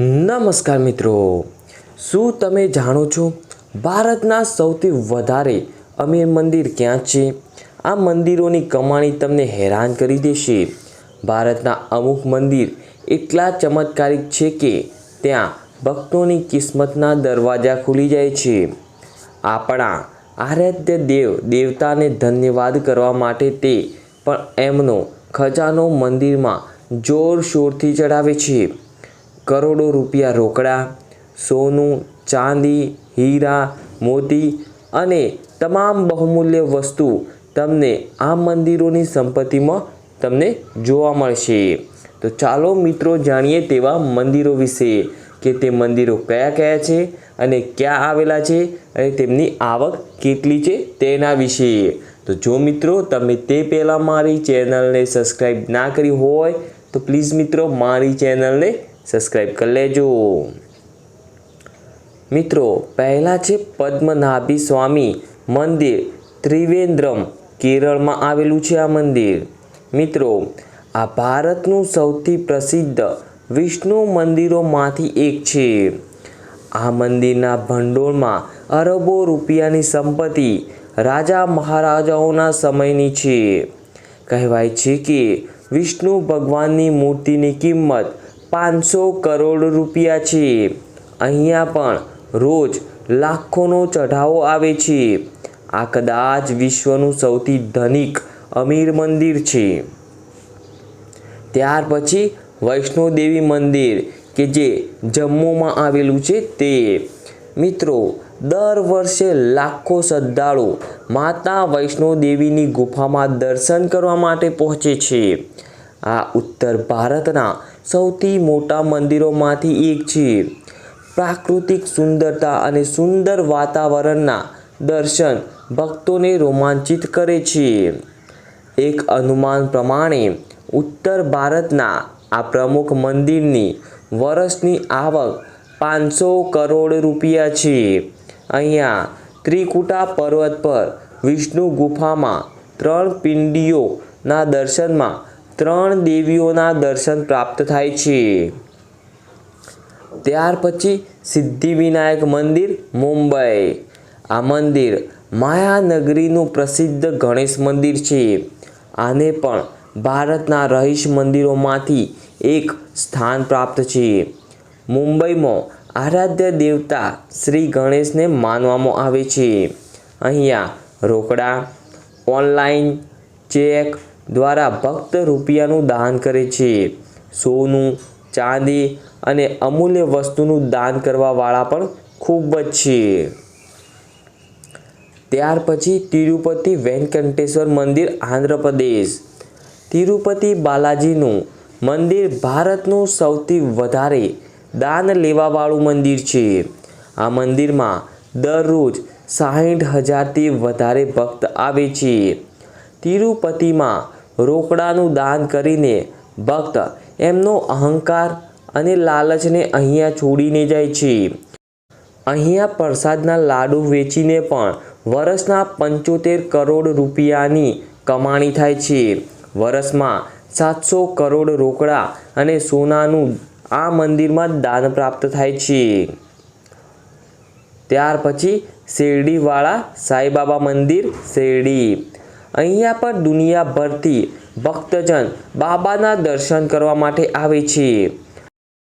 નમસ્કાર મિત્રો. શું તમે જાણો છો ભારતના સૌથી વધારે અમીર મંદિર ક્યાં છે? આ મંદિરોની કમાણી તમને હેરાન કરી દેશે. ભારતના અમુક મંદિર એટલા ચમત્કારિક છે કે ત્યાં ભક્તોની કિસ્મતના દરવાજા ખુલી જાય છે. આપણા આરાધ્ય દેવ દેવતાને ધન્યવાદ કરવા માટે તે પણ એમનો ખજાનો મંદિરમાં જોરશોરથી ચડાવે છે. કરોડો રૂપિયા રોકડા, સોનું, ચાંદી, હીરા, મોતી અને તમામ બહુમૂલ્ય વસ્તુ તમને આ મંદિરોની સંપત્તિમાં તમને જોવા મળશે. તો ચાલો મિત્રો જાણીએ તેવા મંદિરો વિશે કે તે મંદિરો કયા કયા છે અને ક્યાં આવેલા છે અને તેમની આવક કેટલી છે તેના વિશે. તો જો મિત્રો તમે તે પહેલાં મારી ચેનલને સબસ્ક્રાઈબ ના કરી હોય તો પ્લીઝ મિત્રો મારી ચેનલને સબસ્ક્રાઈબ કરી લેજો. મિત્રો, પહેલાં છે પદ્મનાભી સ્વામી મંદિર ત્રિવેન્દ્રમ કેરળમાં આવેલું છે આ મંદિર. મિત્રો, આ ભારતનું સૌથી પ્રસિદ્ધ વિષ્ણુ મંદિરોમાંથી એક છે. આ મંદિરના ભંડોળમાં અરબો રૂપિયાની સંપત્તિ રાજા મહારાજાઓના સમયની છે. કહેવાય છે કે વિષ્ણુ ભગવાનની મૂર્તિની કિંમત પાંચસો કરોડ રૂપિયા છે. અહીંયા પણ રોજ લાખોનો ચઢાવો આવે છે. આ કદાચ વિશ્વનું સૌથી ધનિક અમીર મંદિર છે. ત્યાર પછી વૈષ્ણોદેવી મંદિર, કે જે જમ્મુમાં આવેલું છે તે. મિત્રો, દર વર્ષે લાખો શ્રદ્ધાળુ માતા વૈષ્ણોદેવીની ગુફામાં દર્શન કરવા માટે પહોંચે છે. આ ઉત્તર ભારતના સૌથી મોટા મંદિરોમાંથી એક છે. પ્રાકૃતિક સુંદરતા અને સુંદર વાતાવરણના દર્શન ભક્તોને રોમાંચિત કરે છે. એક અનુમાન પ્રમાણે, ઉત્તર ભારતના આ પ્રમુખ મંદિરની વર્ષની આવક પાંચસો કરોડ રૂપિયા છે. અહીંયા ત્રિકુટા પર્વત પર વિષ્ણુ ગુફામાં ત્રણ પિંડીઓના દર્શનમાં ત્રણ દેવીઓના દર્શન પ્રાપ્ત થાય છે. ત્યાર પછી સિદ્ધિવિનાયક મંદિર, મુંબઈ. આ મંદિર માયાનગરીનું પ્રસિદ્ધ ગણેશ મંદિર છે. આને પણ ભારતના રહીશ મંદિરોમાંથી એક સ્થાન પ્રાપ્ત છે. મુંબઈમાં આરાધ્ય દેવતા શ્રી ગણેશને માનવામાં આવે છે. અહીંયા રોકડા, ઓનલાઈન ચેક દ્વારા ભક્ત રૂપિયાનું દાન કરે છે. સોનું, ચાંદી અને અમૂલ્ય વસ્તુનું દાન કરવાવાળા પણ ખૂબ જ છે. ત્યાર પછી તિરુપતિ વેંકટેશ્વર મંદિર આંધ્રપ્રદેશ. તિરુપતિ બાલાજીનું મંદિર ભારતનું સૌથી વધારે દાન લેવાવાળું મંદિર છે. આ મંદિરમાં દરરોજ સાહીઠ હજારથી વધારે ભક્ત આવે છે. તિરુપતિમાં રોકડાનું દાન કરીને ભક્ત એમનો અહંકાર અને લાલચને અહીંયા છોડીને જાય છે. અહીંયા પ્રસાદના લાડુ વેચીને પણ વર્ષના પંચોતેર કરોડ રૂપિયાની કમાણી થાય છે. વર્ષમાં સાતસો કરોડ રોકડા અને સોનાનું આ મંદિરમાં દાન પ્રાપ્ત થાય છે. ત્યાર પછી શેરડીવાળા સાંઈબાબા મંદિર શેરડી અહીંયા પણ દુનિયાભરથી ભક્તજન બાબાના દર્શન કરવા માટે આવે છે.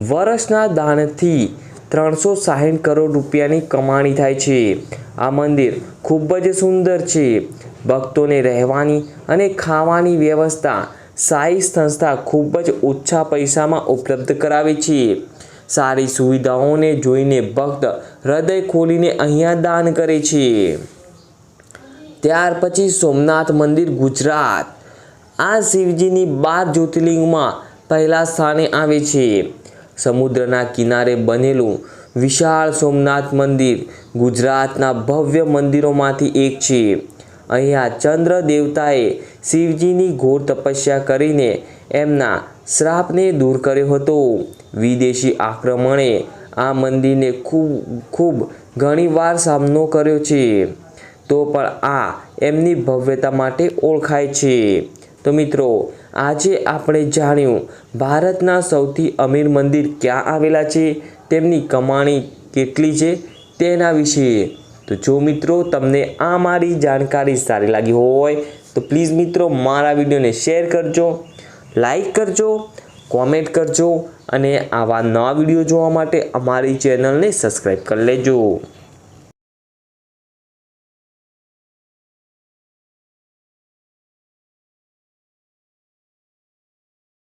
વર્ષના દાનથી ત્રણસો સાહીઠ કરોડ રૂપિયાની કમાણી થાય છે. આ મંદિર ખૂબ જ સુંદર છે. ભક્તોને રહેવાની અને ખાવાની વ્યવસ્થા સાઈ સંસ્થા ખૂબ જ ઓછા પૈસામાં ઉપલબ્ધ કરાવે છે. સારી સુવિધાઓને જોઈને ભક્ત હૃદય ખોલીને અહીંયા દાન કરે છે. ત્યાર પછી સોમનાથ મંદિર ગુજરાત. આ શિવજીની બાર જ્યોતિર્લિંગમાં પહેલા સ્થાને આવે છે. સમુદ્રના કિનારે બનેલું વિશાળ સોમનાથ મંદિર ગુજરાતના ભવ્ય મંદિરોમાંથી એક છે. અહીંયા ચંદ્ર દેવતાએ શિવજીની ઘોર તપસ્યા કરીને એમના શ્રાપને દૂર કર્યો હતો. વિદેશી આક્રમણે આ મંદિરને ખૂબ ખૂબ ઘણીવાર સામનો કર્યો છે. તો પણ આ એમની ભવ્યતા માટે ઓળખાય છે. તો મિત્રો, આજે આપણે જાણ્યું ભારતના સૌથી અમીર મંદિર ક્યાં આવેલા છે, તેમની કમાણી કેટલી છે, તેના વિશે. તો જો મિત્રો, તમને આ મારી જાણકારી સારી લાગી હોય, તો પ્લીઝ મિત્રો, મારા વિડીયોને શેર કરજો, લાઈક કરજો, કોમેન્ટ કરજો અને આવા નવા વીડિયો જોવા માટે અમારી ચેનલને સબસ્ક્રાઈબ કરી લેજો.